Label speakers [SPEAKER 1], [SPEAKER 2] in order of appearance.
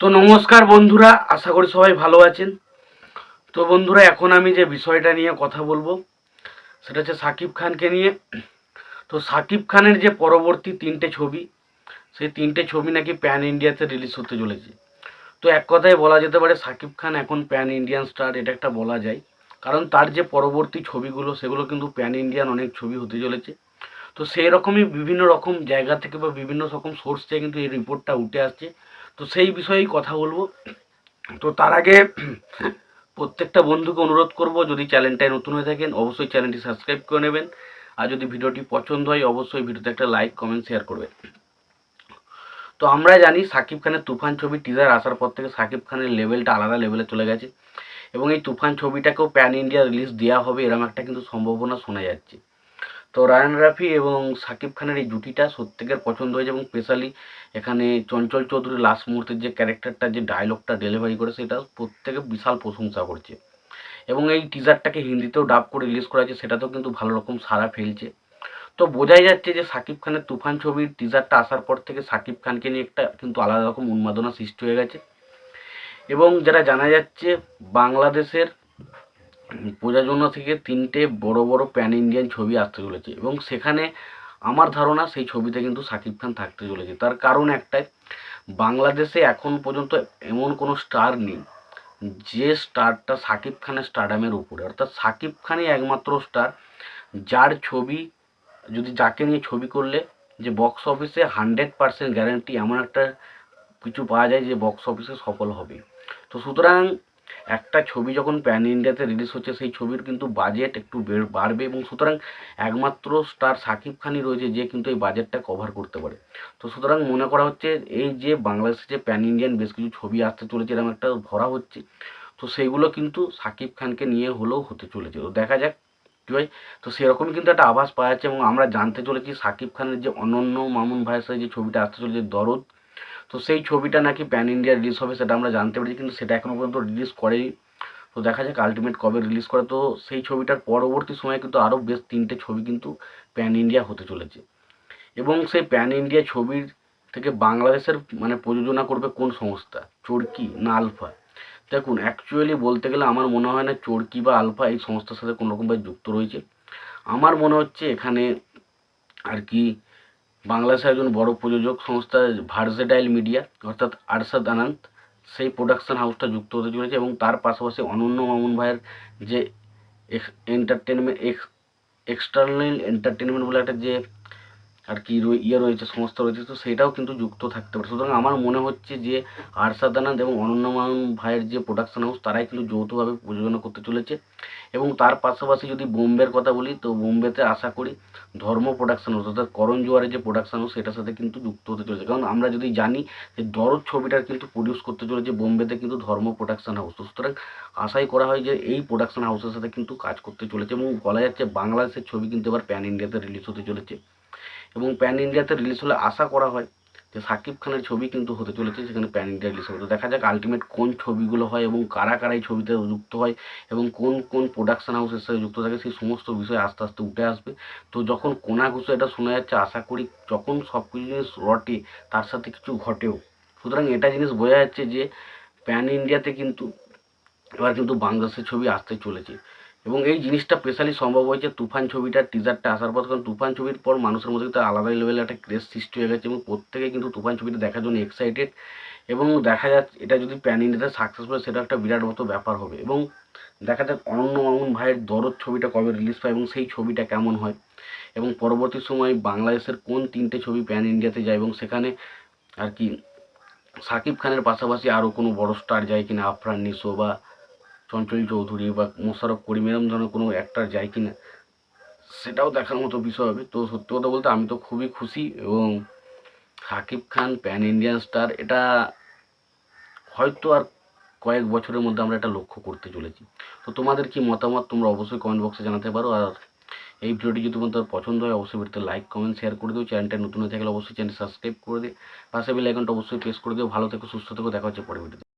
[SPEAKER 1] তো নমস্কার বন্ধুরা, আশা করি সবাই ভালো আছেন। তো বন্ধুরা, এখন আমি যে বিষয়টা নিয়ে কথা বলব, সেটা হচ্ছে সাকিব খানকে নিয়ে। তো সাকিব খানের যে পরবর্তী তিনটে ছবি, সেই তিনটে ছবি নাকি প্যান ইন্ডিয়াতে রিলিজ হতে চলেছে। তো এক কথায় বলা যেতে পারে, সাকিব খান এখন প্যান ইন্ডিয়ান স্টার, এটা একটা বলা যায়। কারণ তার যে পরবর্তী ছবিগুলো, সেগুলো কিন্তু প্যান ইন্ডিয়ান অনেক ছবি হতে চলেছে। তো সেই রকমই বিভিন্ন রকম জায়গা থেকে বা বিভিন্ন রকম সোর্স থেকে কিন্তু এই রিপোর্টটা উঠে আসছে। তো সেই বিষয়েই কথা বলব। তো তার আগে প্রত্যেকটা বন্ধুকে অনুরোধ করব, যদি চ্যানেলটায় নতুন হয়ে থাকেন, অবশ্যই চ্যানেলটি সাবস্ক্রাইব করে নেবেন। আর যদি ভিডিওটি পছন্দ হয়, অবশ্যই ভিডিওতে একটা লাইক, কমেন্ট, শেয়ার করবেন। তো আমরা জানি সাকিব খানের তুফান ছবি টিজার আসার পর থেকে সাকিব খানের লেভেলটা আলাদা লেভেলে চলে গেছে। এবং এই তুফান ছবিটাকেও প্যান ইন্ডিয়া রিলিজ দেওয়া হবে এরকম একটা কিন্তু সম্ভাবনা শোনা যাচ্ছে। তো রায়ান রাফি এবং সাকিব খানের এই জুটিটা সত্যিকার পছন্দ হয়েছে এবং স্পেশালি এখানে চঞ্চল চৌধুরী লাস্ট মুহূর্তের যে ক্যারেক্টারটা যে ডায়লগটা ডেলিভারি করে সেটা প্রত্যেকে বিশাল প্রশংসা করছে। এবং এই টিজারটাকে হিন্দিতেও ডাব করে রিলিজ করা হয়েছে, সেটাতেও কিন্তু ভালো রকম সাড়া ফেলছে। তো বোঝাই যাচ্ছে যে সাকিব খানের তুফান ছবির টিজারটা আসার পর থেকে সাকিব খানকে নিয়ে একটা কিন্তু আলাদা রকম উন্মাদনা সৃষ্টি হয়ে গেছে। এবং যেটা জানা যাচ্ছে, বাংলাদেশের প্রযোজন্য থেকে তিনটে বড় বড় প্যান ইন্ডিয়ান ছবি আসতে চলেছে এবং সেখানে আমার ধারণা সেই ছবিতে কিন্তু সাকিব খান থাকতে চলেছে। তার কারণ একটাই, বাংলাদেশে এখন পর্যন্ত এমন কোনো স্টার নেই যে স্টারটা সাকিব খানের স্টারডামের উপরে। অর্থাৎ সাকিব খানই একমাত্র স্টার যার ছবি, যদি যাকে নিয়ে ছবি করলে যে বক্স অফিসে হান্ড্রেড পার্সেন্ট গ্যারান্টি এমন একটা কিছু পাওয়া যায় যে বক্স অফিসে সফল হবে। তো সুতরাং একটা ছবি যখন প্যান ইন্ডিয়াতে রিলিজ হচ্ছে, সেই ছবির কিন্তু বাজেট একটু বেড়- বাড়বে এবং সুতরাং একমাত্র স্টার সাকিব খানই রয়েছে যে কিন্তু এই বাজেটটা কভার করতে পারে। তো সুতরাং মনে করা হচ্ছে, এই যে বাংলাদেশে যে প্যান ইন্ডিয়ান বেশ কিছু ছবি আসতে চলেছে, এরকম একটা ধরা হচ্ছে, তো সেইগুলো কিন্তু সাকিব খানকে নিয়ে হলেও হতে চলেছে। তো দেখা যাক কী হয়। তো সেরকমই কিন্তু একটা আভাস পাওয়া যাচ্ছে এবং আমরা জানতে চলেছি সাকিব খানের যে অনন্য মামুন ভাইয়ের সাথে যে ছবিটা আসতে চলেছে, দরদ তো সেই ছবিটা নাকি প্যান ইন্ডিয়া রিলিজ হবে সেটা আমরা জানতে পেরেছি, কিন্তু সেটা এখনও পর্যন্ত রিলিজ করেনি। তো দেখা যাক আলটিমেট কবে রিলিজ করে। তো সেই ছবিটার পরবর্তী সময়ে কিন্তু আরও বেশ তিনটে ছবি কিন্তু প্যান ইন্ডিয়া হতে চলেছে। এবং সেই প্যান ইন্ডিয়া ছবির থেকে বাংলাদেশের মানে প্রযোজনা করবে কোন সংস্থা? চরকি না আলফা? দেখুন অ্যাকচুয়ালি বলতে গেলে আমার মনে হয় না চরকি বা আলফা এই সংস্থার সাথে কোনো রকমভাবে যুক্ত রয়েছে। আমার মনে হচ্ছে এখানে আর কি বাংলাদেশের একজন বড় প্রযোজক সংস্থা ভার্সেটাইল মিডিয়া অর্থাৎ আরশাদ আনন্দ, সেই প্রোডাকশন হাউসটা যুক্ত হতে চলেছে এবং তার পাশাপাশি অনন্য মামুন ভাইয়ের যে এন্টারটেনমেন্ট এক্সটার্নাল এন্টারটেনমেন্ট বলে একটা যে আর কি ইয়ে রয়েছে, সংস্থা রয়েছে, তো সেটাও কিন্তু যুক্ত থাকতে পারে। সুতরাং আমার মনে হচ্ছে যে আরশাদ এবং অনন্য মামুন ভাইয়ের যে প্রোডাকশন হাউস তারাই কিন্তু যৌথভাবে প্রযোজনা করতে চলেছে। এবং তার পাশাপাশি যদি বোম্বের কথা বলি, তো বোম্বেতে আশা করি ধর্ম প্রোডাকশন হাউস অর্থাৎ করণ জোয়ারের যে প্রোডাকশন হাউস সেটার সাথে কিন্তু যুক্ত হতে চলেছে। কারণ আমরা যদি জানি যে দরদ ছবিটার কিন্তু প্রডিউস করতে চলেছে বোম্বেতে কিন্তু ধর্ম প্রোডাকশন হাউস সুতরাং আশাই করা হয় যে এই প্রোডাকশন হাউসের সাথে কিন্তু কাজ করতে চলেছে এবং বলা যাচ্ছে বাংলাদেশের ছবি কিন্তু এবার প্যান ইন্ডিয়াতে রিলিজ হতে চলেছে। এবং প্যান ইন্ডিয়াতে রিলিজ হলে আশা করা হয় যে সাকিব খানের ছবি কিন্তু হতে চলেছে সেখানে প্যান ইন্ডিয়া রিলিজ হবে। তো দেখা যাক আলটিমেট কোন ছবিগুলো হয় এবং কারা কারা এই ছবিতে যুক্ত হয় এবং কোন কোন প্রোডাকশন হাউসের সাথে যুক্ত থাকে সেই সমস্ত বিষয় আস্তে আস্তে উঠে আসবে। তো যখন কোনাঘুষো এটা শোনা যাচ্ছে, আশা করি যখন সব কিছু জিনিস রটে, তার সাথে কিছু ঘটেও। সুতরাং এটা জিনিস বোঝা যাচ্ছে যে প্যান ইন্ডিয়াতে কিন্তু, এবার কিন্তু বাংলাদেশের ছবি আসতে চলেছে। এবং এই জিনিসটা স্পেশালি সম্ভব হয়েছে, তুফান ছবিটার টিজারটা আসার পর, কারণ তুফান ছবির পর মানুষের মধ্যে কিন্তু আলাদা লেভেলের একটা ক্রেজ সৃষ্টি হয়ে গেছে এবং প্রত্যেকে কিন্তু তুফান ছবিটা দেখার জন্য এক্সাইটেড এবং দেখা যাচ্ছে, এটা যদি প্যান ইন্ডিয়াতে সাকসেসফুল সেটা একটা বিরাট মতো ব্যাপার হবে। এবং দেখা যাক অনন্য মামুন ভাইয়ের দরদ ছবিটা কবে রিলিজ পায় এবং সেই ছবিটা কেমন হয়। এবং পরবর্তী সময় বাংলাদেশের কোন তিনটে ছবি প্যান ইন্ডিয়াতে যায় এবং সেখানে আর কি সাকিব খানের পাশাপাশি আরও কোনো বড় স্টার যায় কিনা, আফরান নিশো বা চঞ্চল চৌধুরী বা মোশারফ করিম, এরম ধরনের কোনো অ্যাক্টার যায় কি না সেটাও দেখার মতো বিষয় হবে। তো সত্যি কথা বলতে আমি তো খুবই খুশি এবং Shakib Khan pan Indian star এটা হয়তো আর কয়েক বছরের মধ্যে আমরা এটা লক্ষ্য করতে চলেছি। তো তোমাদের কি মতামত তোমরা অবশ্যই কমেন্ট বক্সে জানাতে পারো। আর এই ভিডিওটি যদি তোমাদের পছন্দ হয়, অবশ্যই ভিডিওতে লাইক কমেন্ট শেয়ার করে দিও। চ্যানেলটা নতুন হয়ে থাকলে অবশ্যই চ্যানেল সাবস্ক্রাইব করে দিও। পাশে বেল আইকনটা অবশ্যই প্রেস করে দিও। ভালো থেকো, সুস্থ থেকো। দেখা হচ্ছে পরে